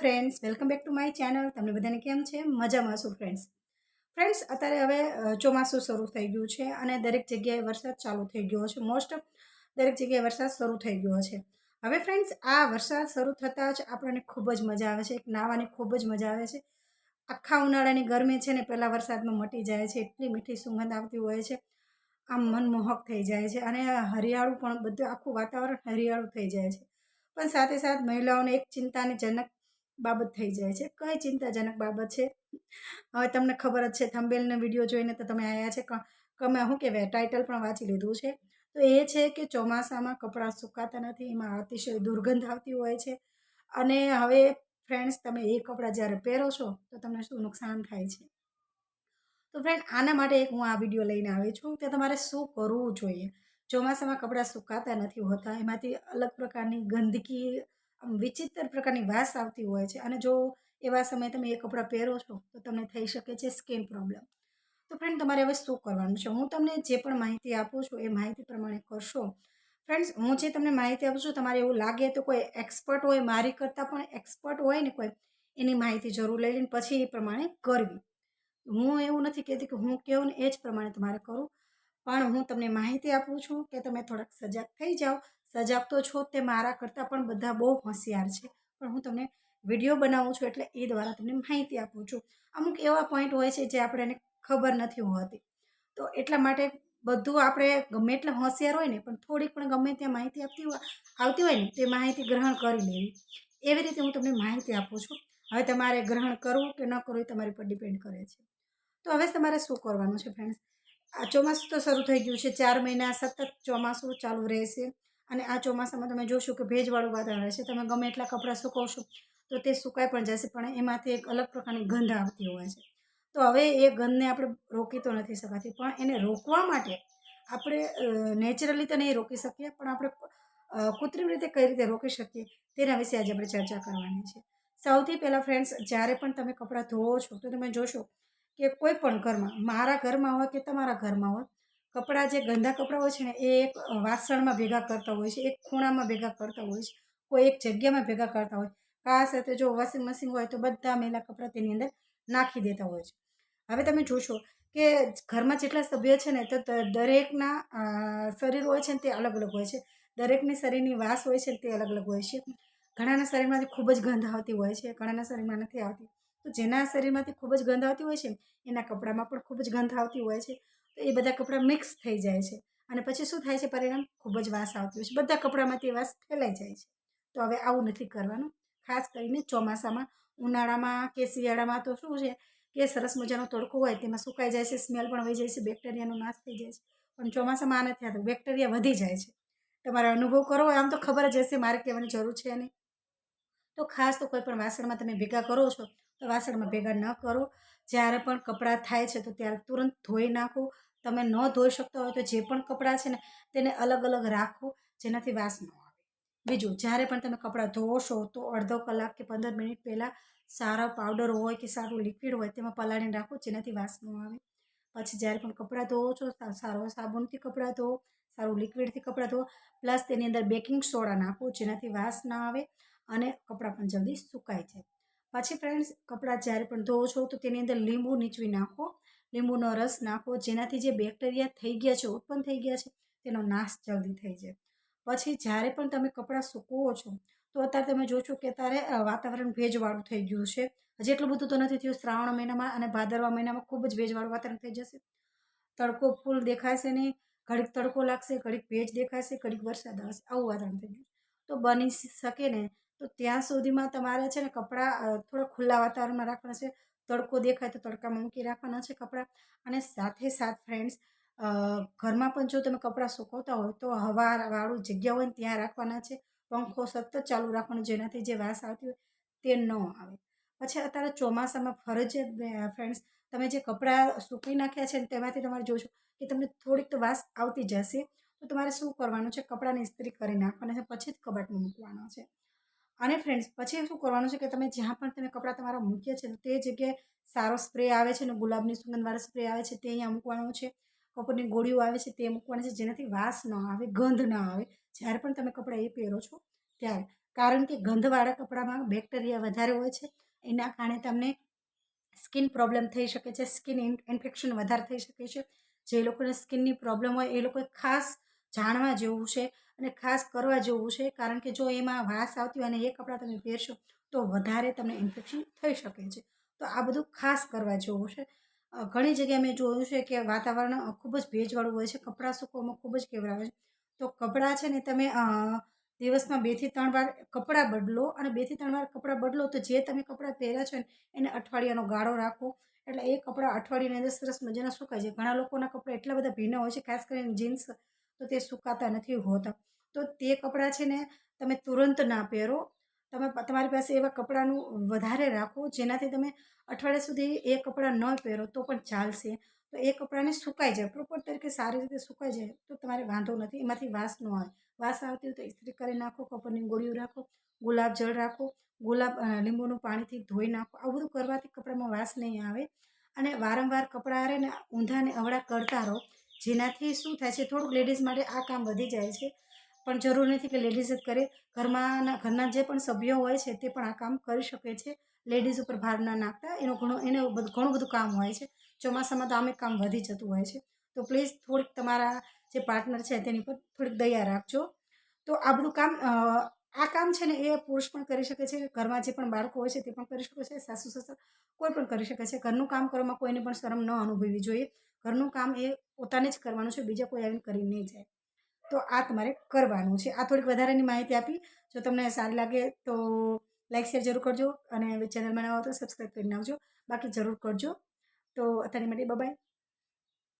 Friends welcome back to my channel તમને બધાને કેમ છે? મજામાં છું ફ્રેન્ડ્સ ફ્રેન્ડ્સ અત્યારે હવે ચોમાસું શરૂ થઈ ગયું છે અને દરેક જગ્યાએ વરસાદ ચાલુ થઈ ગયો છે. મોસ્ટ દરેક જગ્યાએ વરસાદ શરૂ થઈ ગયો છે. હવે ફ્રેન્ડ્સ આ વરસાદ શરૂ થતાં જ આપણને ખૂબ જ મજા આવે છે. નાહવાની ખૂબ જ મજા આવે છે. આખા ઉનાળાની ગરમી છે ને, પહેલાં વરસાદમાં મટી જાય છે. એટલી મીઠી સુગંધ આવતી હોય છે. આમ મનમોહક થઈ જાય છે અને હરિયાળું પણ બધું આખું વાતાવરણ હરિયાળું થઈ જાય છે. પણ સાથે સાથ મહિલાઓને એક ચિંતાની જનક બાબત થઈ જાય છે. કઈ ચિંતાજનક બાબત છે? હવે તમને ખબર જ છે થંબેલનો વીડિયો જોઈને તો તમે આવ્યા છે. કમે શું કહેવાય ટાઇટલ પણ વાંચી લીધું છે. તો એ છે કે ચોમાસામાં કપડાં સુકાતા નથી, એમાં અતિશય દુર્ગંધ આવતી હોય છે. અને હવે ફ્રેન્ડ્સ તમે એ કપડાં જ્યારે પહેરો છો, તો તમને શું નુકસાન થાય છે? તો ફ્રેન્ડ આના માટે એક હું આ વીડિયો લઈને આવી છું કે તમારે શું કરવું જોઈએ? ચોમાસામાં કપડાં સુકાતા નથી હોતા, એમાંથી અલગ પ્રકારની ગંદકી વિચિત્ર પ્રકારની વાસ આવતી હોય છે. અને જો એવા સમયે તમે એ કપડાં પહેરો છો, તો તમને થઈ શકે છે સ્કિન પ્રોબ્લેમ. તો ફ્રેન્ડ, તમારે હવે શું કરવાનું છે? હું તમને જે પણ માહિતી આપું છું, એ માહિતી પ્રમાણે કરશો. ફ્રેન્ડ્સ, હું જે તમને માહિતી આપું છું, તમારે એવું લાગે તો કોઈ એક્સપર્ટ હોય, મારી કરતાં પણ એક્સપર્ટ હોય ને કોઈ, એની માહિતી જરૂર લઈ લઈને પછી એ પ્રમાણે કરવી. હું એવું નથી કહેતી કે હું કહું ને એ જ પ્રમાણે તમારે કરું પણ હું તમને માહિતી આપું છું કે તમે થોડાક સજાગ થઈ જાઓ સજાગ તો છો તે મારા કરતાં પણ બધા બહુ હોશિયાર છે. પણ હું તમને વીડિયો બનાવું છું એટલે એ દ્વારા તમને માહિતી આપું છું. અમુક એવા પોઈન્ટ હોય છે જે આપણને ખબર નથી હોતી. તો એટલા માટે બધું આપણે ગમે એટલા હોશિયાર હોય ને, પણ થોડીક પણ ગમે ત્યાં માહિતી આપતી હોય, આવતી હોય ને, તે માહિતી ગ્રહણ કરી લેવી. એવી રીતે હું તમને માહિતી આપું છું. હવે તમારે ગ્રહણ કરવું કે ન કરવું એ તમારી પર ડિપેન્ડ કરે છે. તો હવે તમારે શું કરવાનું છે ફ્રેન્ડ્સ આ ચોમાસું તો શરૂ થઈ ગયું છે. ચાર મહિના સતત ચોમાસું ચાલુ રહેશે. અને આ ચોમાસામાં તમે જોશો કે ભેજવાળું વાતાવરણ રહેશે તમે ગમે એટલા કપડાં સુકવશો તો તે સુકાઈ પણ જશે, પણ એમાંથી એક અલગ પ્રકારની ગંધ આવતી હોય છે. તો હવે એ ગંધને આપણે રોકી તો નથી શકાતી, પણ એને રોકવા માટે આપણે નેચરલી તો નહીં રોકી શકીએ, પણ આપણે કૃત્રિમ રીતે કઈ રીતે રોકી શકીએ તેના વિશે આજે આપણે ચર્ચા કરવાની છે. સૌથી પહેલાં ફ્રેન્ડ્સ, જ્યારે પણ તમે કપડાં ધોવો છો તો તમે જોશો કે કોઈ પણ ઘરમાં, મારા ઘરમાં હોય કે તમારા ઘરમાં હોય કપડાં જે ગંદા કપડાં હોય છે ને, એ એક વાસણમાં ભેગા કરતા હોય છે, એક ખૂણામાં ભેગા કરતા હોય છે, કોઈ એક જગ્યામાં ભેગા કરતા હોય. આ સાથે જો વોશિંગ મશીન હોય તો બધા મેલા કપડાં તેની અંદર નાખી દેતા હોય છે. હવે તમે જોશો કે ઘરમાં જેટલા સભ્યો છે ને, તો દરેકના શરીર હોય છે ને તે અલગ અલગ હોય છે. દરેકની શરીરની વાસ હોય છે તે અલગ અલગ હોય છે. ઘણાના શરીરમાંથી ખૂબ જ ગંધ આવતી હોય છે, ઘણાના શરીરમાં નથી આવતી. તો જેના શરીરમાંથી ખૂબ જ ગંધ આવતી હોય છે એના કપડામાં પણ ખૂબ જ ગંધ આવતી હોય છે. તો એ બધા કપડાં મિક્સ થઈ જાય છે. અને પછી શું થાય છે? પરિણામ ખૂબ જ વાસ આવતી હોય છે. બધા કપડામાંથી વાસ ફેલાઈ જાય છે. તો હવે આવું નથી કરવાનું. ખાસ કરીને ચોમાસામાં, ઉનાળામાં કે શિયાળામાં તો શું છે કે સરસ મજાનો તડકો હોય તેમાં સુકાઈ જાય છે સ્મેલ પણ વહી જાય છે બેક્ટેરિયાનો નાશ થઈ જાય છે. પણ ચોમાસામાં આ નથી થતું બેક્ટેરિયા વધી જાય છે. તમારા અનુભવ કરો. આમ તો ખબર જ હશે, મારે કહેવાની જરૂર છે નહીં. તો ખાસ તો કોઈ પણ વાસણમાં તમે ભેગા કરો છો, તો વાસણમાં ભેગા ન કરો. જ્યારે પણ કપડાં થાય છે તો ત્યારે તુરંત ધોઈ નાખો. તમે ન ધોઈ શકતા હોય તો જે પણ કપડાં છે ને, તેને અલગ અલગ રાખો, જેનાથી વાસ ન આવે. બીજું, જ્યારે પણ તમે કપડાં ધોશો તો અડધો કલાક કે પંદર મિનિટ પહેલાં સારા પાવડર હોય કે સારું લિક્વિડ હોય તેમાં પલાળીને રાખો, જેનાથી વાસ ન આવે. પછી જ્યારે પણ કપડાં ધોવો છો સારો સાબુનથી કપડાં ધોવો સારું લિક્વિડથી કપડાં ધોવો પ્લસ તેની અંદર બેકિંગ સોડા નાખો, જેનાથી વાસ ના આવે અને કપડાં પણ જલ્દી સુકાઈ જાય. પછી ફ્રેન્ડ્સ, કપડાં જ્યારે પણ ધોવો છો તો તેની અંદર લીંબુ નીચવી નાખો લીંબુનો રસ નાખો, જેનાથી જે બેક્ટેરિયા થઈ ગયા છે, ઉત્પન્ન થઈ ગયા છે, તેનો નાશ જલ્દી થઈ જાય. પછી જ્યારે પણ તમે કપડાં સૂકવો છો, તો અત્યારે તમે જોશો કે અત્યારે વાતાવરણ ભેજવાળું થઈ ગયું છે. હજી એટલું બધું તો નથી થયું. શ્રાવણ મહિનામાં અને ભાદરવા મહિનામાં ખૂબ જ ભેજવાળું વાતાવરણ થઈ જશે. તડકો ફૂલ દેખાશે નહીં, ઘડીક તડકો લાગશે, ઘડીક ભેજ દેખાશે, ઘડીક વરસાદ આવશે. આવું વાતાવરણ થઈ ગયું તો બની શકે ને, તો ત્યાં સુધીમાં તમારે છે ને કપડાં થોડા ખુલ્લા વાતાવરણમાં રાખવાના છે. તડકો દેખાય તો તડકામાં મૂકી રાખવાના છે કપડાં. અને સાથે સાથ ફ્રેન્ડ્સ ઘરમાં પણ જો તમે કપડાં સુકવતા હોય તો હવાવાળું જગ્યા હોય ત્યાં રાખવાના છે. પંખો સતત ચાલુ રાખવાનો જેનાથી જે વાસ આવતી હોય તે ન આવે. પછી અત્યારે ચોમાસામાં ફરજિયાત ફ્રેન્ડ્સ તમે જે કપડાં સૂકવી નાખ્યા છે તેમાંથી તમારે જોશો કે તમને થોડીક તો વાસ આવતી જશે. તો તમારે શું કરવાનું છે? કપડાને ઇસ્ત્રી કરી નાખવાના છે, પછી જ કબાટમાં મૂકવાનો છે. અને ફ્રેન્ડ્સ પછી શું કરવાનું છે કે તમે જ્યાં પણ તમે કપડાં તમારા મૂક્યા છે તે જગ્યાએ સારો સ્પ્રે આવે છે ને ગુલાબની સુગંધવાળો સ્પ્રે આવે છે તે અહીંયા મૂકવાનો છે. કપૂરની ગોળીઓ આવે છે તે મૂકવાની છે જેનાથી વાસ ન આવે, ગંધ ન આવે. જ્યારે પણ તમે કપડાં એ પહેરો છો ત્યારે. કારણ કે ગંધવાળા કપડામાં બેક્ટેરિયા વધારે હોય છે. એના કારણે તમને સ્કિન પ્રોબ્લેમ થઈ શકે છે સ્કિન ઇન્ફેક્શન વધારે થઈ શકે છે. જે લોકોને સ્કિનની પ્રોબ્લેમ હોય એ લોકોએ ખાસ જાણવા જેવું છે અને ખાસ કરવા જેવું છે, કારણ કે જો એમાં વાસ આવતી હોય અને એ કપડાં તમે પહેરશો, તો વધારે તમને ઇન્ફેક્શન થઈ શકે છે. તો આ બધું ખાસ કરવા જેવું છે. ઘણી જગ્યાએ મેં જોયું છે કે વાતાવરણ ખૂબ જ ભેજવાળું હોય છે, કપડાં સૂકવામાં ખૂબ જ કેવરા હોય છે. તો કપડાં છે ને તમે દિવસમાં બેથી ત્રણ વાર કપડાં બદલો અને બેથી ત્રણ વાર કપડાં બદલો તો જે તમે કપડાં પહેર્યા છો ને, એને અઠવાડિયાનો ગાળો રાખો. એટલે એ કપડાં અઠવાડિયાની અંદર સરસ મજાના સુકાય છે. ઘણા લોકોના કપડાં એટલા બધા ભીના હોય છે, ખાસ કરીને જીન્સ તો તે સુકાતા નથી હોતા. તો તે કપડાં છે ને તમે તુરંત ના પહેરો. તમે તમારી પાસે એવા કપડાનું વધારે રાખો જેનાથી તમે અઠવાડિયા સુધી એ કપડાં ન પહેરો તો પણ ચાલશે. તો એ કપડાને સુકાઈ જાય. પ્રોપર તરીકે સારી રીતે સુકાઈ જાય તો તમારે વાંધો નથી. એમાંથી વાસ ન આવે. વાસ આવતી હોય તો ઇસ્ત્રી કરી નાખો, કપડની ગોળીઓ રાખો, ગુલાબ જળ રાખો, ગુલાબ લીંબુનું પાણીથી ધોઈ નાખો. આવું બધું કરવાથી કપડામાં વાસ નહીં આવે. અને વારંવાર કપડાં રહે ને ઊંધાને અવળા કરતા રહો. જેનાથી શું થાય છે, થોડુંક લેડીઝ માટે આ કામ વધી જાય છે. પણ જરૂર નથી કે લેડીઝ જ કરે. ઘરમાં ઘરના જે પણ સભ્યો હોય છે, તે પણ આ કામ કરી શકે છે. લેડીઝ ઉપર ભાર ના નાખતા, એનો ઘણો, એને ઘણું બધું કામ હોય છે. ચોમાસામાં તો આમે કામ વધી જતું હોય છે. તો પ્લીઝ થોડીક તમારા જે પાર્ટનર છે, તેની પર થોડીક દયા રાખજો. તો આ બધું કામ આ કામ છે ને, એ પુરુષ પણ કરી શકે છે. ઘરમાં જે પણ બાળકો હોય છે, તે પણ કરી શકે છે. સાસુ, સસરા કોઈ પણ કરી શકે છે. ઘરનું કામ કરવામાં કોઈને પણ શરમ ન અનુભવવી જોઈએ. ઘરનું કામ એ પોતાને જ કરવાનું છે, બીજા કોઈ આવીને કરી નહીં જાય. તો આ તમારે કરવાનું છે. આ થોડીક વધારાની માહિતી આપી. જો તમને સારી લાગે તો લાઈક, શેર જરૂર કરજો અને ચેનલમાં નવા તો સબસ્ક્રાઈબ કરી નાખજો. બાકી જરૂર કરજો. તો અત્યારે માટે બાય